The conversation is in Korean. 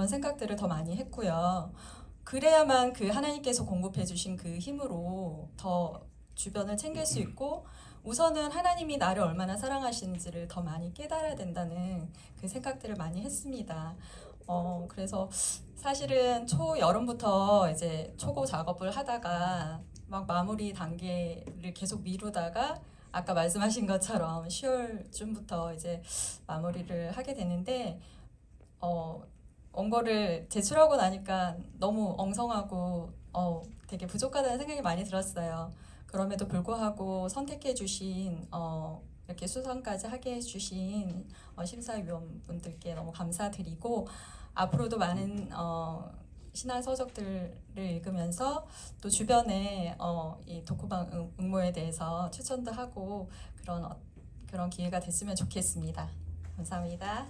그런 생각들을 더 많이 했고요. 그래야만 그 하나님께서 공급해 주신 그 힘으로 더 주변을 챙길 수 있고 우선은 하나님이 나를 얼마나 사랑하시는지를 더 많이 깨달아야 된다는 그 생각들을 많이 했습니다. 어, 그래서 사실은 초 여름부터 이제 초고 작업을 하다가 막 마무리 단계를 계속 미루다가 아까 말씀하신 것처럼 10월쯤부터 이제 마무리를 하게 되는데 어, 원고를 제출하고 나니까 너무 엉성하고 어, 되게 부족하다는 생각이 많이 들었어요. 그럼에도 불구하고 선택해 주신 어, 이렇게 수상까지 하게 해주신 어, 심사위원분들께 너무 감사드리고 앞으로도 많은 어, 신앙 서적들을 읽으면서 또 주변에 어, 이 독후방 응- 응모에 대해서 추천도 하고 그런 어, 그런 기회가 됐으면 좋겠습니다. 감사합니다.